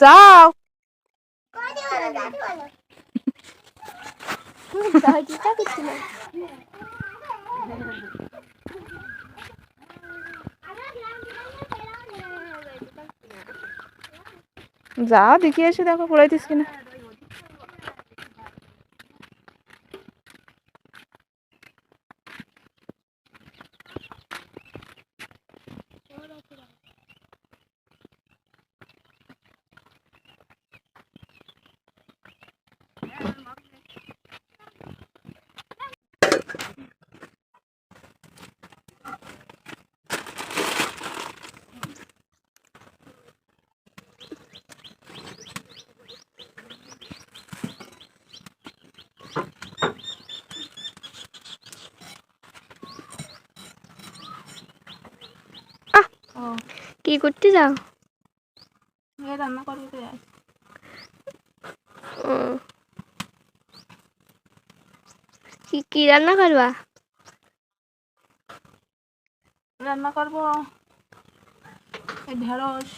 যাও যা দেখি এসে দেখো পড়াইতিস কিনা ও কি করতে যাও? রান্না করবি তো যাই কি কি রান্না করবা? রান্না করব ঢেঁড়স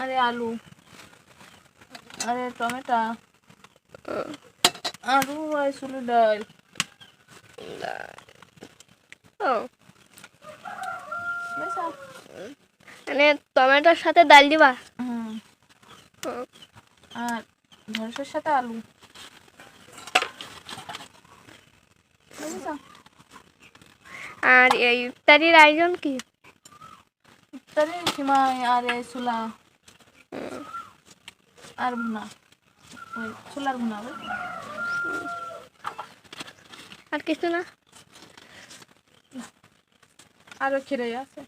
আরে আলু আরে টমেটো আলু আর শুধু ডাল। ও? মানে টমেটোর সাথে ডাল দিবা? হুম। আর ঢেঁড়সের সাথে আলু। আর এই ইফতারির আয়োজন কি? ইফতারি সিমাই আর এই ছোলা। আর ভুনা। ওই ছোলার ভুনা আর কিছু না? আরও খিরে আছে।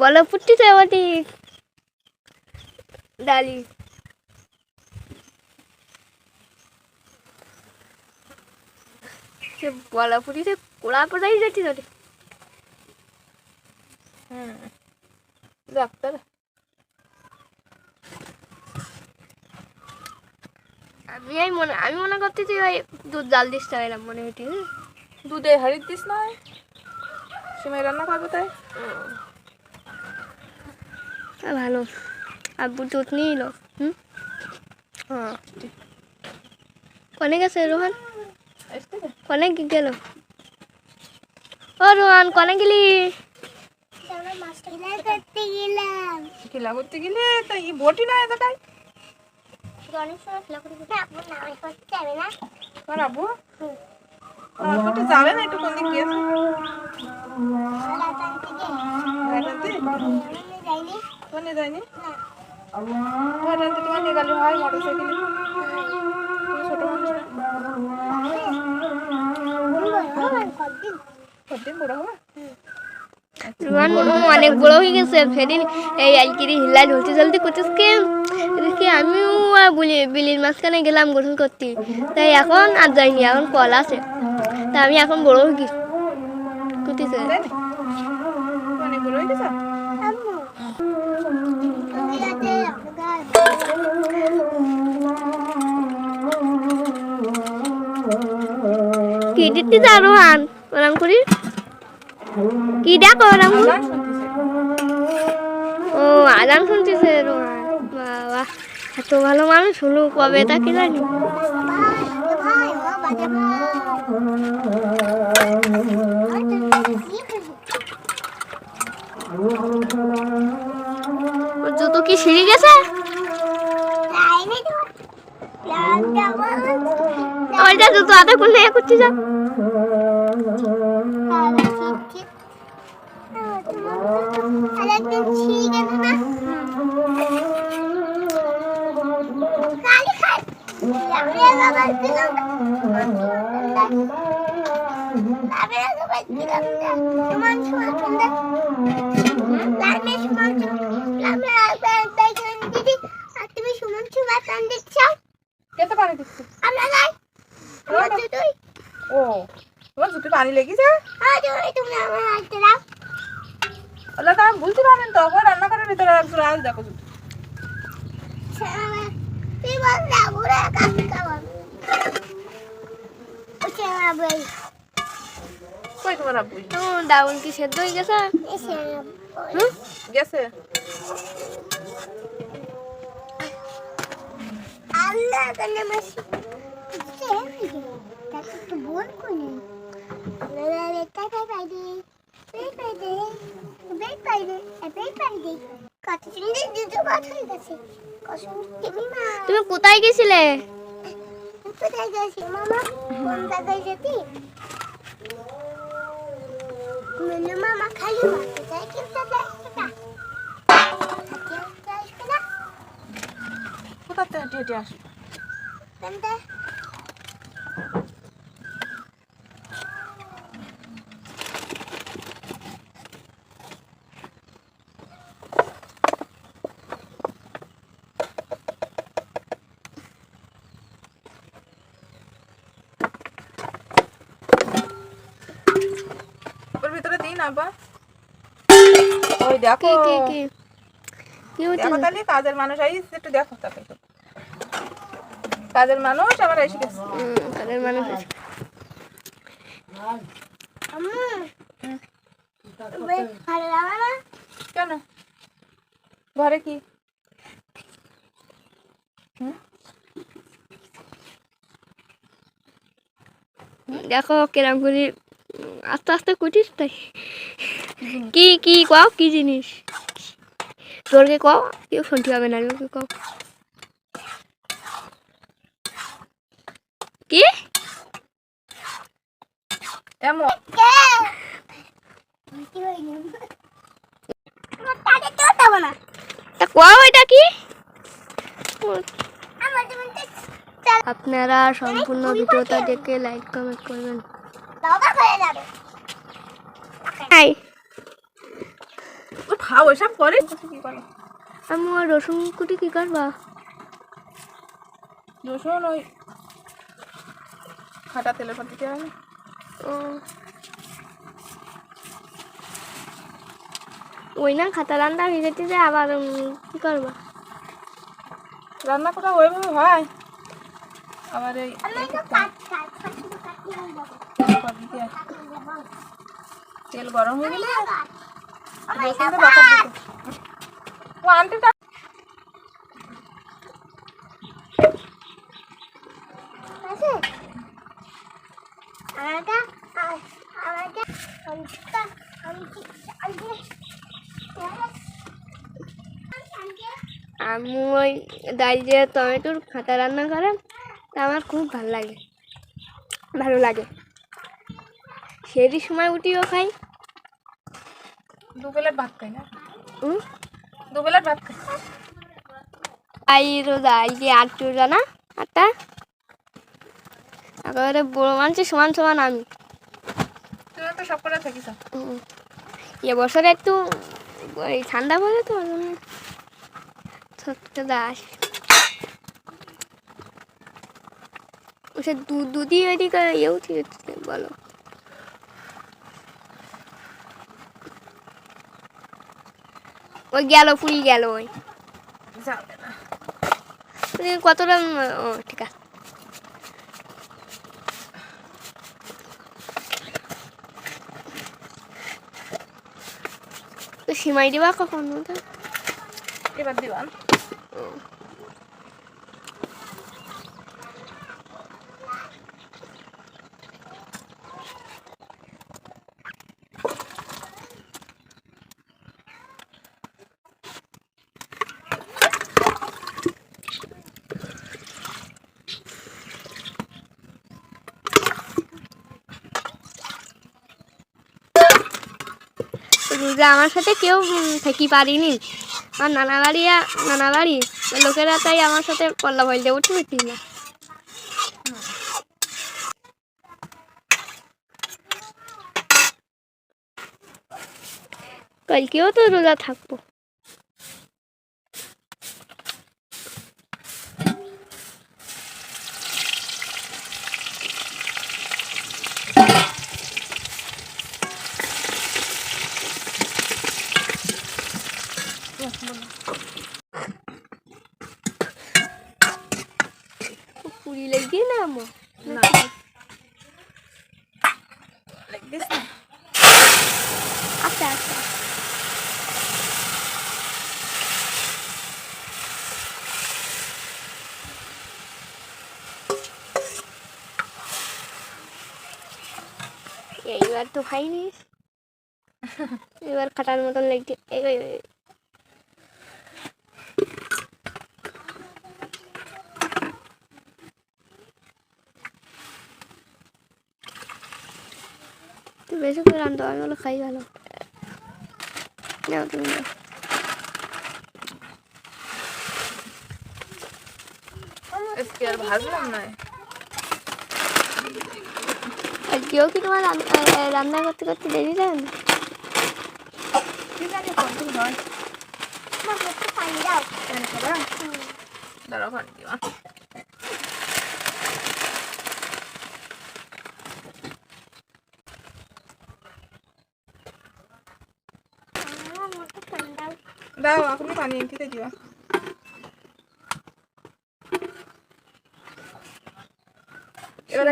বলো ফুটতেছে ওটি ডালি। সে বলা ফুটিছে কোড়া পড়াই যাচ্ছি তোরে হুম ডাক্তার। আমি এই মনে আমি মনে করতেছি ওই দুধ জাল দিস না এরম মনে হচ্ছে দুধে হাড়ির দিস না? সিমাই রান্না করবে তাই? আ, ভালো। আব্বু দুধ নিয়ে এলো হুম? হ্যাঁ। কনে গেছে রোহান? কনে গেল? ও রোহান কনে গেলি? খেলা করতে গেলে তো এই বটি না এতটাই। তোর আব্বু? আব্বু তো যাবে না একটু কোন দিক গিয়েছে কোনে যায়নি? আমার রান্তে তোমার নিয়ে গেলে হয় মোটর সাইকেলে ছোট মানুষ কতদিন বড় হবে? রোহান অনেক বড় হয়ে গেছে। ফেরি এই আলকিরি হিলাই ঢলতে চলতে করতেছ কি দেখি আমিও বলি বিলির মাঝখানে গেলাম গোসল করতে তাই এখন আর যাইনি এখন কল আছে। তা আমি এখন বড় অনেক বড় কি দিতে যা রোহান ওরাম করি কি দেখো ওরাম ও আজান শুনতেছে রোহান এত ভালো মানুষ হলো, কবে তাকে জানি? জুতো কি ছিঁড়ে গেছে? ওইটা জুতো, হাতে খুললে এ করতে যা। আমরা দুটোই ও, তোমার জুতে পানি লেগেছে হ্যাঁ তুমি তুমি আমার হাতে দাও ওলা তো আমি বলতে পারেন তো ওই রান্নাঘরের ভিতরে একজন আজ দেখো। তুই খাবার কই তোমার আব্বু? ডাউন কি সেদ্ধ হয়ে গেছে? গেছে? আল্লাহ কানে মাসি তাকে তো কোনে? তুমি কোথায় গেছিলে? কোথায় গেছি মামা কোন জায়গায় যেতি মেনু মামা খালি মারতে চাই কিন্তু দেখতে না হাতে হাতে আসবে না কোথা থেকে হেঁটে হেঁটে আসবে না বা? ওই দেখো। কি কি কি? কি হচ্ছে দেখো তাহলে কাজের মানুষ আইস একটু দেখো তাকে কাজের মানুষ এসে গেছে। কেন? ঘরে কি? দেখো কেরাম করে আস্তে আস্তে কুটিস তাই। কি কি কও কি জিনিস? তোরকে কও কেউ শুনতে হবে না লোকে কও। কি? কও এটা কি? আপনারা সম্পূর্ণ ভিডিওটা দেখে লাইক কমেন্ট করবেন। বাবা হয়ে যাবে। হাই ও খাও এসব করে? কি করে আমি আর রসুন কুটি কি করবা? রসুন ওই খাটা তেলে পর দিতে হবে ও। ওই না খাতা রান্না হয়ে যেতে যে আবার কি করবা? রান্না করা ওইভাবে হয়। আবার এই তেলে পর দিতে তেল গরম হয়ে গেলে দিতে। ও আমি ওই ডাল দিয়ে টমেটোর খাতা রান্না করে। তা আমার খুব ভালো লাগে। ভালো লাগে। সেই সময় উঠিও খাই। দু প্লেট ভাত খাই না হুম দু প্লেট ভাত খাই। আই রোজা এই যে আটটু জানা আটটা? একেবারে বড় মানুষের সমান সমান আমি। তুমি তো সব করে থাকিস। এবছর একটু ওই ঠান্ডা পড়ে তো ছোট্ট দাস। সে দুধ দুধই ওইদিকে ইয়েও ঠিক বলো। ওই গেল ফুল গেল ওই। যাবে না কতটা ও ঠিক আছে। তো সিমাই দিবা কখন? এবার দিবান আমার সাথে কেউ থেকে পারিনি। আমার নানা বাড়ি নানা বাড়ি। লোকেরা তাই আমার সাথে পল্লা বলতে উঠে উঠি না কালকেও তো রোজা থাকব। আম্মু না। দেখবিস না আচ্ছা আচ্ছা। এইবার তো খাইনি এবার খাটার মতন লাগছে এই, এই, এই। তুই বেশি করে রান্ধো আমি বলো খাই ভালো নাও তুমি নাও। আজকে আর ভাজলাম না কি তোমার রান্না করতে করতে দেরি যায় না কি জানি কোনটি মা একটু পানি দাও পানি খাবা দাঁড়াও পানি দিবা মা একটু পানি দাও এখনই পানি এনতে দিও। এবার